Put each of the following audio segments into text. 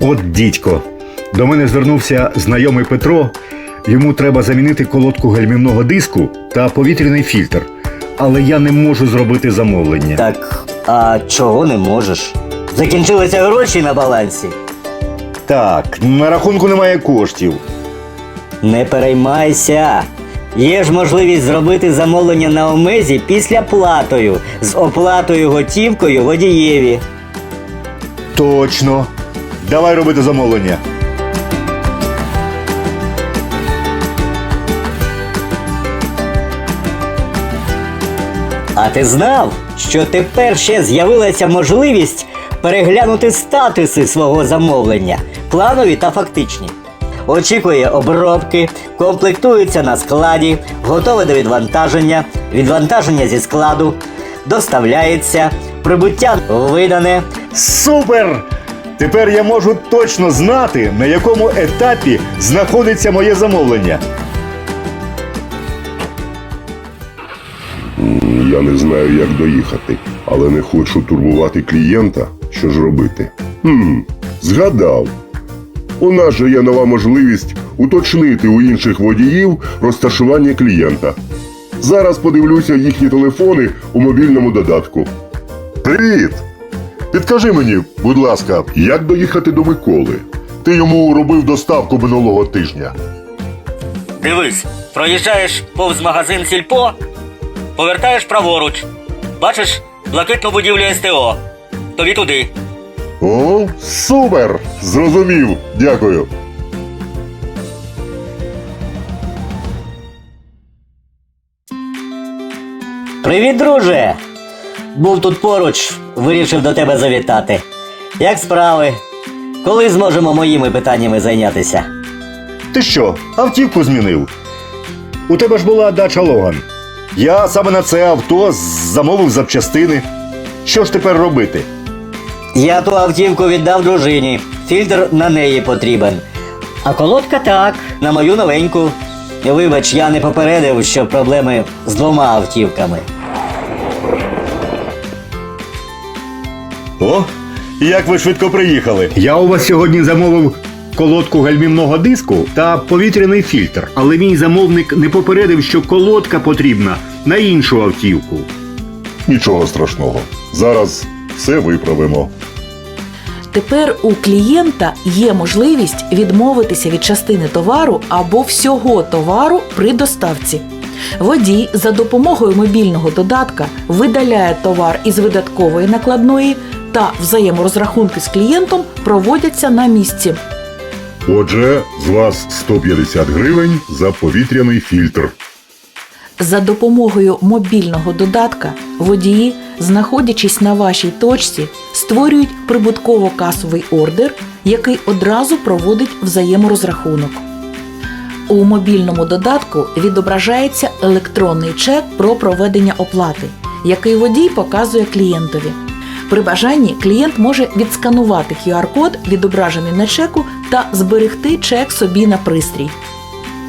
От дідько. До мене звернувся знайомий Петро. Йому треба замінити колодку гальмівного диску та повітряний фільтр. Але я не можу зробити замовлення. Так, а чого не можеш? Закінчилися гроші на балансі. Так, на рахунку немає коштів. Не переймайся. Є ж можливість зробити замовлення на омезі після платою з оплатою готівкою водієві. Точно. Давай робити замовлення. А ти знав, що тепер ще з'явилася можливість переглянути статуси свого замовлення, планові та фактичні. Очікує обробки, комплектується на складі, готове до відвантаження, відвантаження зі складу, доставляється, прибуття видане. Супер! Тепер я можу точно знати, на якому етапі знаходиться моє замовлення. Я не знаю, як доїхати, але не хочу турбувати клієнта. Що ж робити? Хм, згадав. У нас же є нова можливість уточнити у інших водіїв розташування клієнта. Зараз подивлюся їхні телефони у мобільному додатку. Привіт! Підкажи мені, будь ласка, як доїхати до Миколи? Ти йому робив доставку минулого тижня. Дивись, проїжджаєш повз магазин Сільпо, повертаєш праворуч. Бачиш блакитну будівлю СТО. Тобі туди. О, супер! Зрозумів. Дякую. Привіт, друже! Був тут поруч, вирішив до тебе завітати. Як справи? Коли зможемо моїми питаннями зайнятися? Ти що, автівку змінив? У тебе ж була дача Логан. Я саме на це авто замовив запчастини. Що ж тепер робити? Я ту автівку віддав дружині. Фільтр на неї потрібен. А колодка так, на мою новеньку. Вибач, я не попередив, що проблеми з двома автівками. О, як ви швидко приїхали. Я у вас сьогодні замовив колодку гальмівного диску та повітряний фільтр, але мій замовник не попередив, що колодка потрібна на іншу автівку. Нічого страшного. Зараз все виправимо. Тепер у клієнта є можливість відмовитися від частини товару або всього товару при доставці. Водій за допомогою мобільного додатка видаляє товар із видаткової накладної та взаєморозрахунки з клієнтом проводяться на місці. Отже, з вас 150 гривень за повітряний фільтр. За допомогою мобільного додатка водії, знаходячись на вашій точці, створюють прибутково-касовий ордер, який одразу проводить взаєморозрахунок. У мобільному додатку відображається електронний чек про проведення оплати, який водій показує клієнтові. При бажанні клієнт може відсканувати QR-код, відображений на чеку, та зберегти чек собі на пристрій.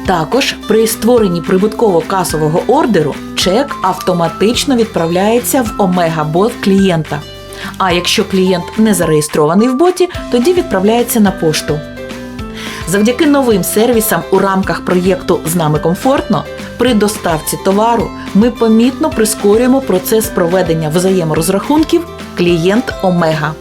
Також при створенні прибутково-касового ордеру чек автоматично відправляється в Омега-бот клієнта. А якщо клієнт не зареєстрований в боті, тоді відправляється на пошту. Завдяки новим сервісам у рамках проєкту З нами комфортно при доставці товару ми помітно прискорюємо процес проведення взаєморозрахунків клієнт Омега.